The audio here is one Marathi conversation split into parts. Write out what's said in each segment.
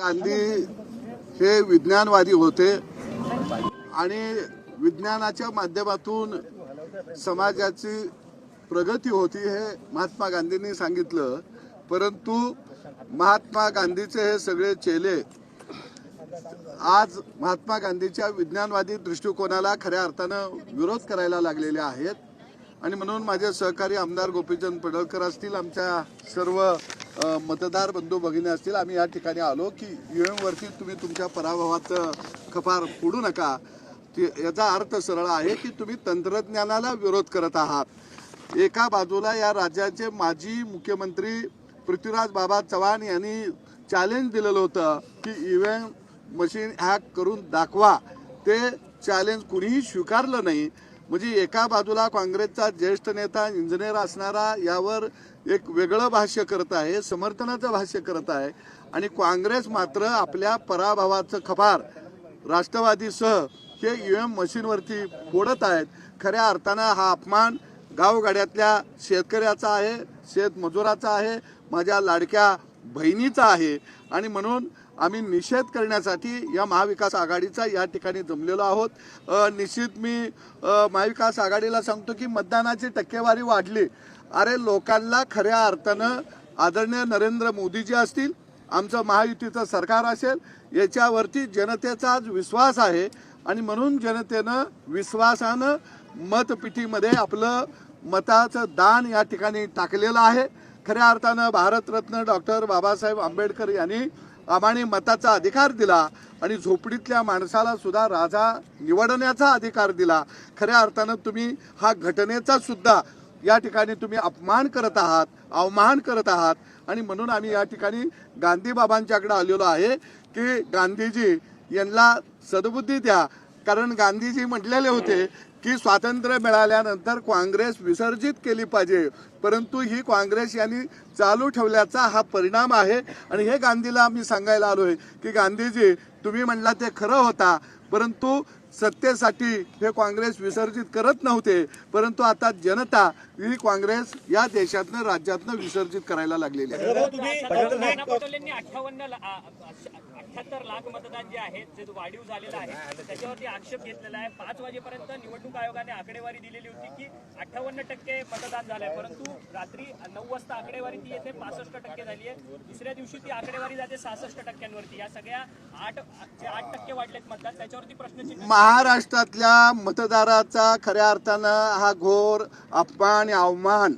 गांधी हे विज्ञानवादी होते आणि विज्ञानाच्या माध्यमातून समाजाची प्रगती होती हे महात्मा गांधींनी सांगितलं. परंतु महात्मा गांधीचे हे सगळे चेले आज महात्मा गांधीच्या विज्ञानवादी दृष्टिकोनाला खऱ्या अर्थानं विरोध करायला लागलेले आहेत. आणि म्हणून माझे सहकारी आमदार गोपीचंद पडळकर असतील आमच्या सर्व मतदार बंधू भगिनी असतील आम्ही या ठिकाणी आलो की यू वरती तुम्ही तुमच्या पराभवाचं खफार फोडू नका. याचा अर्थ सरळ आहे की तुम्ही तंत्रज्ञानाला विरोध करत आहात. एका बाजूला या राज्याचे माजी मुख्यमंत्री पृथ्वीराज बाबा चव्हाण यांनी चॅलेंज दिलेलं होतं की ईव्हीएम मशीन हॅक करून दाखवा. ते चॅलेंज कुणीही स्वीकारलं नाही. म्हणजे एका बाजूला काँग्रेसचा ज्येष्ठ नेता इंजिनियर असणारा यावर एक वेगळं भाष्य करत आहे समर्थनाचं भाष्य करत आहे. आणि काँग्रेस मात्र आपल्या पराभवाचं खबार राष्ट्रवादीसह हे ईव्हीएम मशीनवरती फोडत आहेत. खऱ्या अर्थानं हा अपमान गावगाड्यातल्या शेतकऱ्याचा आहे शेतमजुराचा आहे माझ्या लाडक्या बहिणीचा आहे. आणि म्हणून आम्ही निषेध करण्यासाठी या महाविकास आघाडीचा या ठिकाणी जमलेलो आहोत. निश्चित मी महाविकास आघाडीला सांगतो की मतदानाची टक्केवारी वाढली. अरे लोकांना खऱ्या अर्थानं आदरणीय नरेंद्र मोदीजी असतील आमचं महायुतीचं सरकार असेल याच्यावरती जनतेचा आज विश्वास आहे. आणि म्हणून जनतेनं विश्वासानं मतपिठीमध्ये आपलं मताचं दान या ठिकाणी टाकलेलं आहे. खऱ्या अर्थानं भारतरत्न डॉक्टर बाबासाहेब आंबेडकर यांनी आम्हाने मताचा अधिकार दिला आणि झोपडीतल्या माणसाला सुद्धा राजा निवडण्याचा अधिकार दिला. खऱ्या अर्थानं तुम्ही हा घटनेचा सुद्धा या ठिकाणी तुम्ही अपमान करत आहात अवमान करत आहात. आणि म्हणून आम्ही या ठिकाणी गांधी बाबांच्याकडे आलेलो आहे की गांधीजी यांना सद्बुद्धी द्या. कारण गांधीजी म्हटलेले होते की स्वातंत्र्य मिळाल्यानंतर काँग्रेस विसर्जित केली पाहिजे परंतु ही काँग्रेस यांनी चालू ठेवल्याचा हा परिणाम आहे आणि हे गांधीला आम्ही सांगायला आलोय की गांधीजी तुम्ही म्हणला ते खरं होता परंतु सत्तेसाठी हे काँग्रेस विसर्जित करत नव्हते परंतु आता जनता ही काँग्रेस या देशातनं राज्यातनं विसर्जित करायला लागलेली आहे अठ्याहत्तर लाख मतदान जे आहे जे वाढीव झालेलं आहे त्याच्यावरती आक्षेप घेतलेला आहे. पाच वाजेपर्यंत निवडणूक आयोगाने आकडेवारी दिलेली होती की अठ्ठावन्न टक्के मतदान झालंय. परंतु रात्री नऊ वाजता आकडेवारी ती येते पासष्ट टक्के झाली आहे. दुसऱ्या दिवशी ती आकडेवारी जाते सहासष्ट टक्क्यांवरती. या सगळ्या आठ जे आठ टक्के वाढलेत मतदान त्याच्यावरती प्रश्नचिन्ह महाराष्ट्रातल्या मतदाराचा खऱ्या अर्थानं हा घोर अपमान अवमान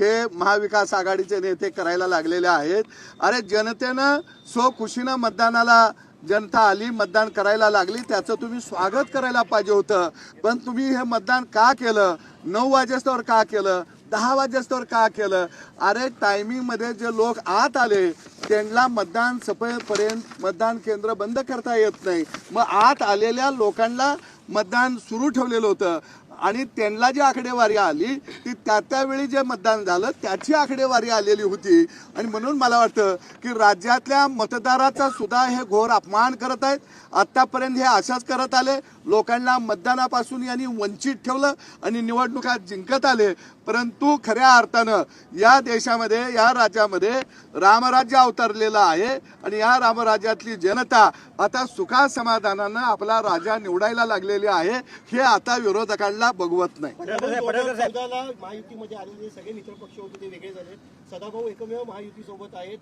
हे महाविकास आघाडीचे नेते करायला लागलेले आहेत. अरे जनतेनं स्वखुशीनं मतदानाला जनता आली मतदान करायला लागली त्याचं तुम्ही स्वागत करायला पाहिजे होतं. पण तुम्ही हे मतदान का केलं? नऊ वाजेस्तवर का केलं? दहा वाजेस्तवर का केलं? अरे टायमिंगमध्ये जे लोक आत आले त्यांना मतदान सफेपर्यंत मतदान केंद्र बंद करता येत नाही. मग आत आलेल्या लोकांना मतदान सुरू ठेवलेलं होतं. आणि त्यांना जी आकडेवारी आली ती त्या त्यावेळी जे मतदान झालं त्याची आकडेवारी आलेली होती. आणि म्हणून मला वाटतं की राज्यातल्या मतदाराचा सुद्धा हे घोर अपमान करत आहेत. आत्तापर्यंत हे अशाच करत आले. लोकांना मतदानापासून यांनी वंचित ठेवलं आणि निवडणुका जिंकत आले. परंतु खऱ्या अर्थानं या देशामध्ये या राज्यामध्ये रामराज्य अवतरलेलं आहे आणि या रामराज्यातली जनता आता सुखा समाधानानं आपला राजा निवडायला लागलेली आहे हे आता विरोधकांना बघवत नाही. महायुतीमध्ये आलेले सगळे मित्र पक्ष होते ते वेगळे झाले. सदाभाऊ एकमेव महायुती सोबत आहेत.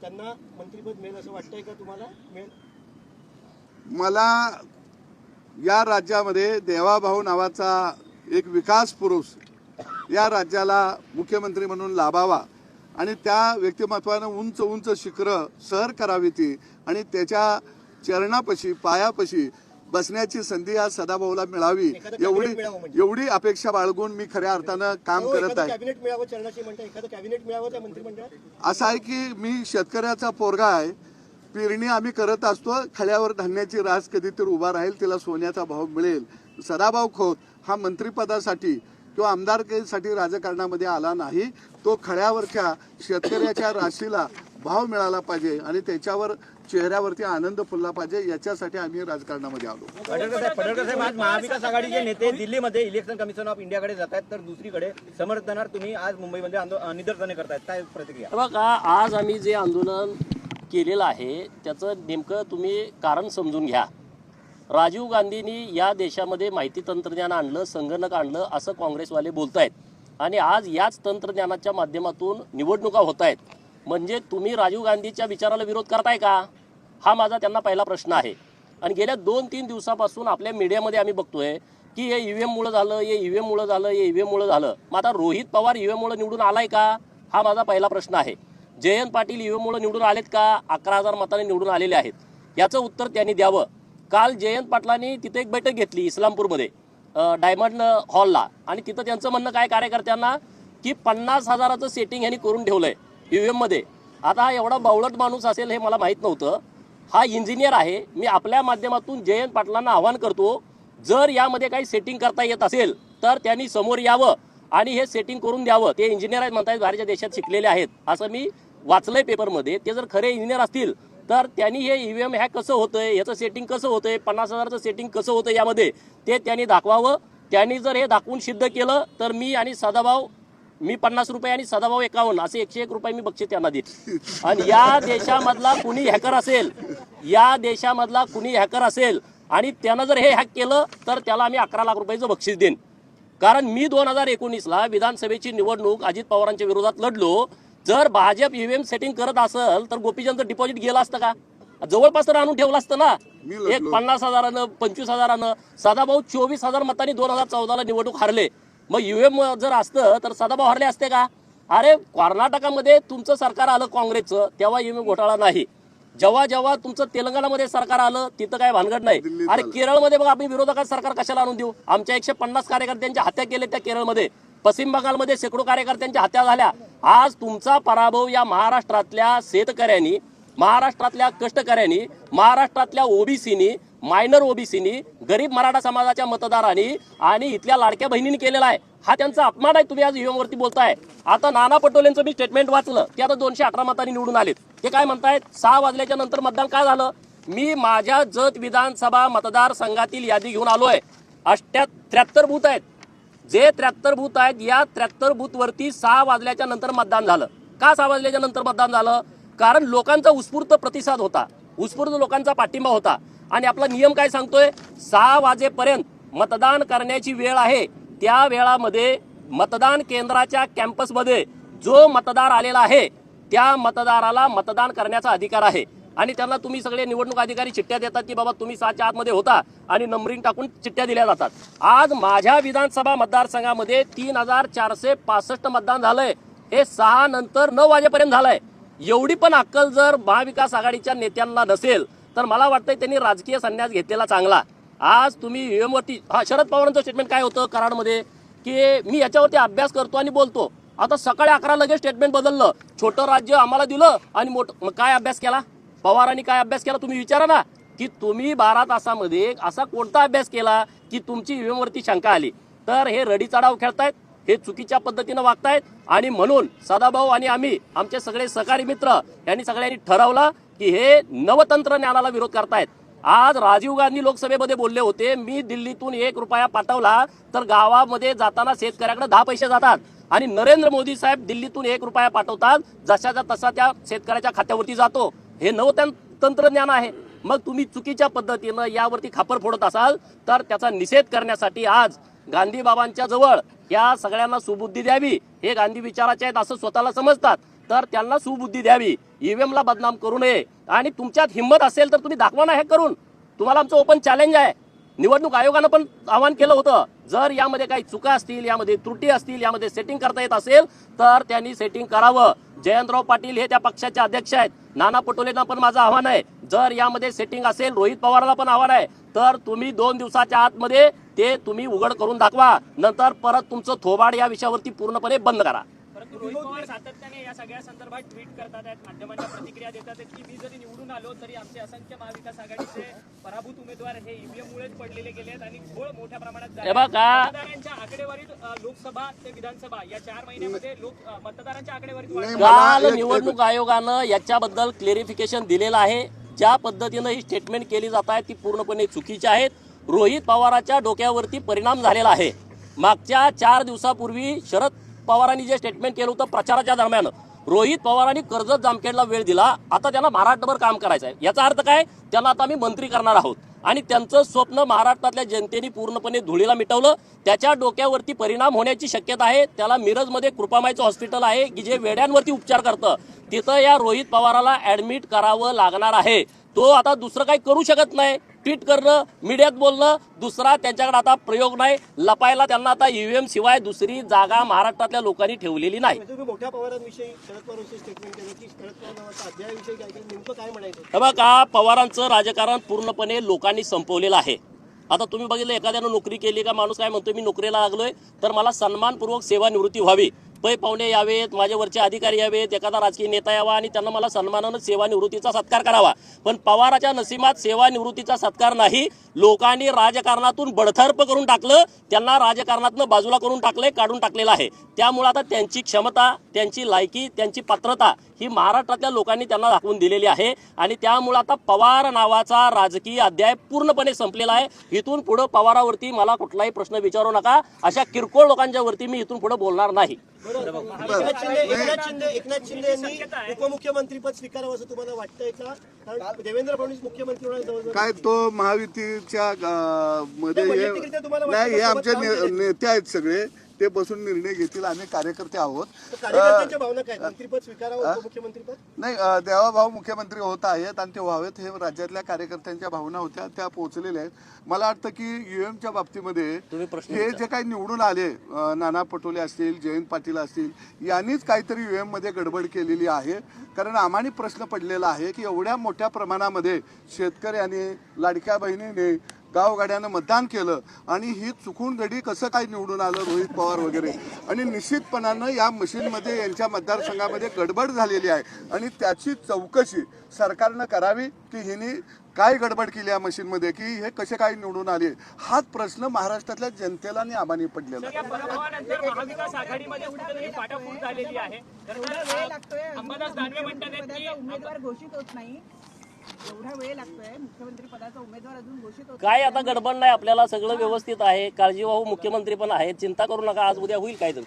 त्यांना मंत्रीपद मिळेल असं वाटतंय का तुम्हाला? मिळेल? मला या राज्यामध्ये देवाभाऊ नावाचा एक विकास पुरुष या राज्याला मुख्यमंत्री म्हणून लाभावा आणि त्या व्यक्तिमत्वानं उंच उंच शिखरं सहर करावी ती आणि त्याच्या चरणापाशी पायापाशी बसण्याची संधी या सदाभाऊला मिळावी एवढी म्हणजे. एवढी अपेक्षा बाळगून मी खऱ्या अर्थानं काम हो, करत आहे. असं आहे की मी शेतकऱ्याचा पोरगा आहे पेरणी आम्ही करत असतो खळ्यावर धान्याची रास कधी तर उभा राहील तिला सोन्याचा भाव मिळेल. सदाभाऊ खोत हा मंत्रिपदासाठी किंवा आमदारकीसाठी राजकारणामध्ये आला नाही तो खळ्यावरच्या शेतकऱ्याच्या राशीला भाव मिळाला पाहिजे आणि त्याच्यावर चेहऱ्यावरती आनंद फुलला पाहिजे याच्यासाठी आम्ही राजकारणामध्ये आलो. पडळकर साहेब आज महाविकास आघाडीचे नेते दिल्लीमध्ये इलेक्शन कमिशन ऑफ इंडियाकडे जात आहेत तर दुसरीकडे समर्थनार्थ तुम्ही आज मुंबईमध्ये आंदो- निदर्शने करतायत. काय प्रतिक्रिया? बघा आज आम्ही जे आंदोलन केलेलं आहे त्याचं नेमकं तुम्ही कारण समजून घ्या. राजीव गांधींनी या देशामध्ये माहिती तंत्रज्ञान आणलं संगणक आणलं असं काँग्रेसवाले बोलत आहेत आणि आज याच तंत्रज्ञानाच्या माध्यमातून निवडणुका होत आहेत म्हणजे तुम्ही राजीव गांधीच्या विचाराला विरोध करताय का? हा माझा त्यांना पहिला प्रश्न आहे. आणि गेल्या दोन तीन दिवसापासून आपल्या मीडियामध्ये आम्ही बघतोय की हे ईव्हीएममुळं झालं हे ईव्हीएममुळं झालं हे ईव्हीएममुळं झालं. मग आता रोहित पवार ईव्हीएममुळं निवडून आलाय का? हा माझा पहिला प्रश्न आहे. जयंत पाटील ईव्हीएममुळं निवडून आलेत का? अकरा हजार मताने निवडून आलेले आहेत. याचं उत्तर त्यांनी द्यावं. काल जयंत पाटलांनी तिथे एक बैठक घेतली इस्लामपूरमध्ये डायमंड हॉलला. आणि तिथं त्यांचं म्हणणं काय कार्यकर्त्यांना की पन्नास हजाराचं सेटिंग यांनी करून ठेवलंय ईव्हीएममध्ये. आता हा एवढा बावळट माणूस असेल हे मला माहीत नव्हतं. हा इंजिनियर आहे. मी आपल्या माध्यमातून जयंत पाटलांना आवाहन करतो जर यामध्ये काही सेटिंग करता येत असेल तर त्यांनी समोर यावं आणि हे सेटिंग करून द्यावं. ते इंजिनियर आहेत म्हणतात बाहेरच्या देशात शिकलेले आहेत. असं मी वाचलंय पेपरमध्ये ते जर खरे इंजिनियर असतील तर त्यांनी हे ईव्हीएम हॅक कसं होतंय याचं सेटिंग कसं होतंय पन्नास हजारचं सेटिंग कसं होतं यामध्ये ते त्यांनी दाखवावं. त्यांनी जर हे दाखवून सिद्ध केलं तर मी आणि सदाभाऊ मी पन्नास रुपये आणि सदाभाऊ एकावन्न असे एकशे एक रुपये मी बक्षीस त्यांना देईन. आणि या देशामधला कुणी हॅकर असेल या देशामधला कुणी हॅकर असेल आणि त्यानं जर हे हॅक केलं तर त्याला आम्ही अकरा लाख रुपयाचं बक्षीस देईन. कारण मी दोन हजार एकोणीसला विधानसभेची निवडणूक अजित पवारांच्या विरोधात लढलो जर भाजप ईव्हीएम सेटिंग करत असेल तर गोपीचंदचं डिपॉझिट गेलं असतं का? जवळपास तर आणून ठेवलं असतं ना. एक पन्नास हजारानं पंचवीस हजारानं सदाभाऊ चोवीस हजार मतांनी दोन हजार चौदाला निवडणूक हारले. मग ईव्हीएम जर असतं तर सदाभाऊ हरले असते का? अरे कर्नाटकामध्ये तुमचं सरकार आलं काँग्रेसचं तेव्हा ईव्हीएम घोटाळा नाही. जेव्हा जेव्हा तुमचं तेलंगणामध्ये सरकार आलं तिथं काय भानगड नाही. अरे. केरळमध्ये बघा आम्ही विरोधकात सरकार कशाला आणून देऊ? आमच्या एकशे पन्नास कार्यकर्त्यांच्या हत्या केल्या त्या केरळमध्ये. पश्चिम बंगालमध्ये शेकडो कार्यकर्त्यांच्या हत्या झाल्या. आज तुमचा पराभव या महाराष्ट्रातल्या शेतकऱ्यांनी महाराष्ट्रातल्या कष्टकऱ्यांनी महाराष्ट्रातल्या ओबीसीनी मायनर ओबीसीनी गरीब मराठा समाजाच्या मतदारांनी आणि इथल्या लाडक्या बहिणींनी केलेला आहे. हा त्यांचा अपमान आहे तुम्ही आज युएमवरती बोलताय. आता नाना पटोलेंचं मी स्टेटमेंट वाचलं. ते आता दोनशे अठरा मतांनी निवडून आलेत. ते काय म्हणतायत? सहा वाजल्याच्या नंतर मतदान काय झालं? मी माझ्या जत विधानसभा मतदारसंघातील यादी घेऊन आलोय. अष्ट्या त्र्याहत्तर बूथ आहेत. जे त्र्याहत्तर बूथ आहेत या त्र्याहत्तर बूथ वरती सहा वाजल्याच्या नंतर मतदान झालं. का सहा वाजल्याच्या नंतर मतदान झालं? कारण लोकांचा उत्स्फूर्त प्रतिसाद होता. उत्स्फूर्त लोकांचा पाठिंबा होता. आणि आपला नियम काय सांगतोय? सहा वाजेपर्यंत मतदान करण्याची वेळ आहे. त्या वेळामध्ये मतदान केंद्राच्या कॅम्पसमध्ये जो मतदार आलेला आहे त्या मतदाराला मतदान करण्याचा अधिकार आहे. आणि त्यांना तुम्ही सगळे निवडणूक अधिकारी चिठ्ठ्या देतात की बाबा तुम्ही सहाच्या आतमध्ये होता आणि नंबरिंग टाकून चिठ्ठ्या दिल्या जातात. आज माझ्या विधानसभा मतदारसंघामध्ये तीन हजार चारशे पासष्ट मतदान झालंय. हे सहा नंतर नऊ वाजेपर्यंत झालंय. एवढी पण अक्कल जर महाविकास आघाडीच्या नेत्यांना नसेल तर मला वाटतंय त्यांनी राजकीय संन्यास घेतलेला चांगला. आज तुम्ही EVM हा शरद पवारांचं स्टेटमेंट काय होतं कराडमध्ये? की मी याच्यावरती अभ्यास करतो आणि बोलतो. आता सकाळी अकरा लगेच स्टेटमेंट बदललं. छोटं राज्य आम्हाला दिलं आणि मोठं काय अभ्यास केला? पवारांनी काय अभ्यास केला तुम्ही विचारा ना. की तुम्ही बारा तासामध्ये असा कोणता अभ्यास केला की तुमची ईव्हीएमवरती शंका आली? तर हे रडी चढाव खेळतायत हे चुकीच्या पद्धतीनं वागतायत आणि म्हणून सदाभाऊ आणि आम्ही आमचे सगळे सहकारी मित्र यांनी सगळ्यांनी ठरवलं की हे नवतंत्रज्ञानाला विरोध करतायत. आज राजीव गांधी लोकसभेमध्ये बोलले होते मी दिल्लीतून एक रुपया पाठवला तर गावामध्ये जाताना शेतकऱ्याकडे दहा पैसे जातात आणि नरेंद्र मोदी साहेब दिल्लीतून एक रुपया पाठवतात जशाचा तसा त्या शेतकऱ्याच्या खात्यावरती जातो. हे नवतं तंत्रज्ञान आहे. मग तुम्ही चुकीच्या पद्धतीनं यावरती खापर फोडत असाल तर त्याचा निषेध करण्यासाठी आज गांधी बाबांच्या जवळ या सगळ्यांना सुबुद्धी द्यावी हे गांधी विचाराचे आहेत असं स्वतःला समजतात. तर त्यांना सुबुद्धी द्यावी. ईव्हीएमला बदनाम करू नये. आणि तुमच्यात हिंमत असेल तर तुम्ही दाखवा ना हे करून. तुम्हाला आमचं ओपन चॅलेंज आहे. निवडणूक आयोगानं पण आवाहन केलं होतं. जर यामध्ये काही चुका असतील यामध्ये त्रुटी असतील यामध्ये सेटिंग करता येत असेल तर त्यांनी सेटिंग करावं. जयंतराव पाटील हे त्या पक्षाचे अध्यक्ष आहेत. नाना पटोलेंना पण माझं आव्हान आहे. जर यामध्ये सेटिंग असेल रोहित पवारला पण आव्हान आहे. तर तुम्ही दोन दिवसाच्या आतमध्ये ते तुम्ही उघड करून दाखवा. नंतर परत तुमचं थोबाड या विषयावरती पूर्णपणे बंद करा. रोहित पवार सातत्याने या सगळ्या संदर्भात ट्विट करतात आहेत माध्यमांच्या प्रतिक्रिया देतात आहेत की मी जरी निवडून आलो तरी आमचे असंख्य महाविकास आघाडीचे पराभूत उमेदवार हे ईव्हीएम मुळेच पडलेले गेले आहेत आणि घोळ मोठ्या प्रमाणात हे. मतदारांच्या आकडेवारीत लोकसभा ते विधानसभा या चार महिन्यामध्ये लोक मतदारांच्या आकडेवारीत काल एक- निवडणूक आयोगानं याच्याबद्दल क्लेरिफिकेशन दिलेलं आहे. ज्या पद्धतीनं ही स्टेटमेंट केली जात आहे ती पूर्णपणे चुकीची आहेत. रोहित पवाराच्या डोक्यावरती परिणाम झालेला आहे. मागच्या चार दिवसापूर्वी शरद पवारांनी जे स्टेटमेंट केलं होतं प्रचाराच्या दरम्यान. रोहित पवारांनी कर्जत जामखेडला वेळ दिला. आता त्यांना महाराष्ट्रभर काम करायचं आहे. याचा अर्थ काय? त्यांना आता आम्ही मंत्री करणार आहोत. आणि त्यांचं स्वप्न महाराष्ट्रातल्या जनतेने पूर्णपणे धुळीला मिटवलं. त्याच्या डोक्यावरती परिणाम होण्याची शक्यता आहे. त्याला मिरजमध्ये कृपामाईचं हॉस्पिटल आहे की जे वेड्यांवरती उपचार करतं. तिथं या रोहित पवाराला ऍडमिट करावं लागणार आहे. तो आता दुसरं काही करू शकत नाही. ट्विट करणं मीडियात बोलणं दुसरा त्यांच्याकडे आता प्रयोग नाही. लपायला त्यांना आता ईव्हीएम शिवाय दुसरी जागा महाराष्ट्रातल्या लोकांनी ठेवलेली नाही. की हे पवारांचं राजकारण पूर्णपणे लोकांनी संपवलेलं आहे. आता तुम्ही बघितलं एखाद्यानं नोकरी केली का माणूस काय म्हणतो मी नोकरीला लागलोय तर मला सन्मानपूर्वक सेवानिवृत्ती व्हावी. पै पाहुणे यावेत माझ्यावरचे अधिकारी यावेत एखादा राजकीय नेता यावा आणि त्यांना मला सन्मानानं सेवानिवृत्तीचा सत्कार करावा. पण पवाराच्या नसीमात सेवानिवृत्तीचा सत्कार नाही. लोकांनी राजकारणातून बडथर्प करून टाकलं त्यांना राजकारणातनं बाजूला करून टाकलंय काढून टाकलेलं आहे. त्यामुळे आता त्यांची क्षमता त्यांची लायकी त्यांची पात्रता ही महाराष्ट्रातल्या लोकांनी त्यांना दाखवून दिलेली आहे. आणि त्यामुळे आता पवार नावाचा राजकीय अध्याय पूर्णपणे संपलेला आहे. इथून पुढे पवारावरती मला कुठलाही प्रश्न विचारू नका. अशा किरकोळ लोकांच्या वरती मी इथून पुढे बोलणार नाही. एकनाथ शिंदे एकनाथ शिंदे एकनाथ शिंदे यांनी उपमुख्यमंत्रीपद स्वीकारावं असं तुम्हाला वाटतंय का? कारण देवेंद्र फडणवीस मुख्यमंत्री होणार जवळजवळ. काय तो महायुतीच्या अं, मध्ये नाही, हे वैयक्तिकरित्या तुम्हाला वाटतं नाही हे का? आमचे ने- नेते आहेत सगळे. ते बसून निर्णय घेतील आम्ही कार्यकर्ते आहोत. तर कार्यकर्त्यांच्या भावना काय? मंत्रीपद स्वीकारावं उपमुख्यमंत्रीपद नाही देवाभाऊ मुख्यमंत्री होत आहेत आणि ते व्हावेत हे राज्यातल्या कार्यकर्त्यांच्या भावना होत्या त्या पोहोचलेल्या आहेत. मला वाटतं की युएमच्या बाबतीमध्ये हे जे काही निवडून आले नाना पटोले असतील जयंत पाटील असतील यांनीच काहीतरी युएममध्ये गडबड केलेली आहे. कारण आम्हाने प्रश्न पडलेला आहे की एवढ्या मोठ्या प्रमाणामध्ये शेतकऱ्याने लाडक्या बहिणीने गावगाड्यानं मतदान केलं आणि ही चुकून गडी कसं काय निवडून आलं? रोहित पवार वगैरे. आणि निश्चितपणानं या मशीनमध्ये यांच्या मतदारसंघामध्ये गडबड झालेली आहे. आणि त्याची चौकशी सरकारनं करावी की हिने काय गडबड केली या मशीनमध्ये? की हे कसे काय निवडून आले? हाच प्रश्न महाराष्ट्रातल्या जनतेला आणि आम्हाने पडलेला आहे. काय आता गडबड नाही आपल्याला सगळं व्यवस्थित आहे. काळजीवाहू मुख्यमंत्री पण आहेत. चिंता करू नका आज उद्या होईल काय तर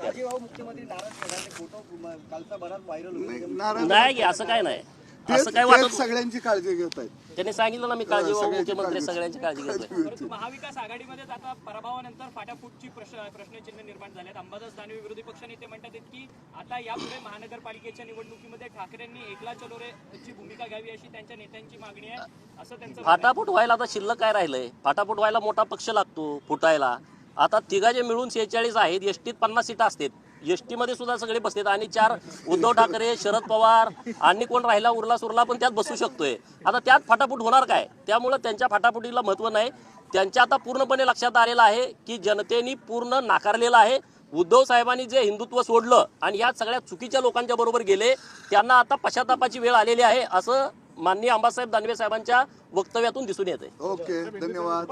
नाही असं काय नाही. असं काय वाटत सगळ्यांची काळजी घेत आहेत. त्यांनी सांगितलं ना मी सगळ्यांची मुख्यमंत्री काळजी. सगळ्यांची काळजी घेतोय परंतु महाविकास आघाडीमध्येच आता पराभवानंतर फाटाफूटची प्रश्न प्रश्नचिन्ह निर्माण झालेत. अंबादास दानवे विरोधी पक्षनेते म्हणतात की आता यापुढे महानगरपालिकेच्या निवडणुकीमध्ये ठाकरेंनी एकला चलो ची भूमिका घ्यावी अशी त्यांच्या नेत्यांची मागणी आहे. असं त्यांचं. फाटाफूट व्हायला आता शिल्लक काय राहिलंय? फाटाफूट व्हायला मोठा पक्ष लागतो फुटायला. आता तिघाचे मिळून शेहेचाळीस आहेत एसटीत पन्नास सीटा असतात. एसटी टीमध्ये सुद्धा सगळे बसलेत आणि चार उद्धव ठाकरे शरद पवार आणि कोण राहिला उरला सुरला पण त्यात बसू शकतोय. आता त्यात फाटाफूट होणार काय? त्यामुळं त्यांच्या फाटाफुटीला महत्त्व नाही. त्यांच्या आता पूर्णपणे लक्षात आलेलं आहे की जनतेने पूर्ण नाकारलेलं आहे. उद्धव साहेबांनी जे हिंदुत्व सोडलं आणि या सगळ्या चुकीच्या लोकांच्या बरोबर गेले त्यांना आता पश्चातापाची वेळ आलेली आहे असं माननीय अंबासाहेब दानवे साहेबांच्या वक्तव्यातून दिसून येत ओके धन्यवाद.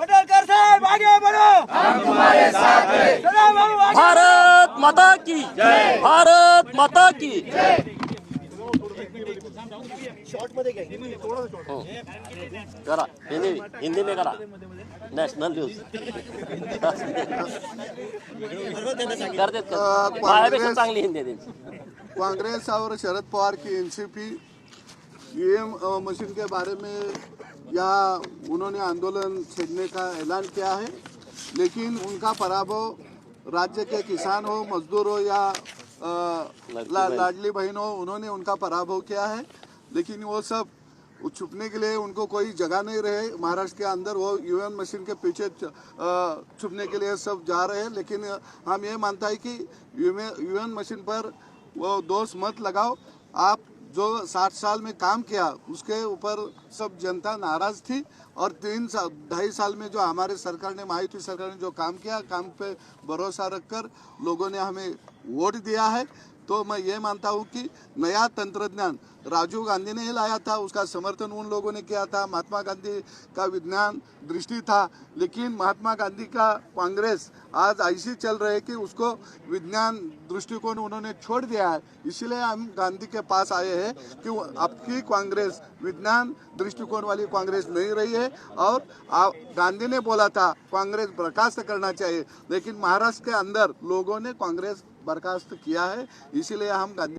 भारत माता की भारत माता की हो. करा. हिंदी हिंदी में करा. नॅशनल न्यूज माझ्यापेक्षा चांगली हिंदी कांग्रेस और शरद पवार की एनसीपी ईएम मशीन के बारे में यहाँ उन्होंने आंदोलन छेड़ने का ऐलान किया है लेकिन उनका पराभव राज्य के किसान हो मजदूर हो या ला, लाडली बहन हो उन्होंने उनका पराभव किया है लेकिन वो सब छुपने के लिए उनको कोई जगह नहीं रहे। महाराष्ट्र के अंदर वो यूएन मशीन के पीछे छुपने के लिए सब जा रहे हैं लेकिन हम ये मानता है कि यूएन मशीन पर वो दोष मत लगाओ। आप जो साठ साल में काम किया, उसके ऊपर सब जनता नाराज़ थी और तीन साल ढाई साल में जो हमारे सरकार ने, महायुति सरकार ने जो काम किया, काम पे भरोसा रखकर लोगों ने हमें वोट दिया है। तो मैं ये मानता हूँ कि नया तंत्रज्ञान, राजीव गांधी ने ही लाया था, उसका समर्थन उन लोगों ने किया था, महात्मा गांधी का विज्ञान दृष्टि था, लेकिन महात्मा गांधी का कांग्रेस आज ऐसी चल रही है कि उसको विज्ञान दृष्टिकोण उन्होंने छोड़ दिया है। इसलिए हम गांधी के पास आए हैं कि आपकी कांग्रेस, विज्ञान दृष्टिकोण वाली कांग्रेस नहीं रही है और गांधी ने बोला था, कांग्रेस बर्खास्त करना चाहिए, लेकिन महाराष्ट्र के अंदर लोगों ने कांग्रेस बर्खास्त किया है इसीलिए हम गांधी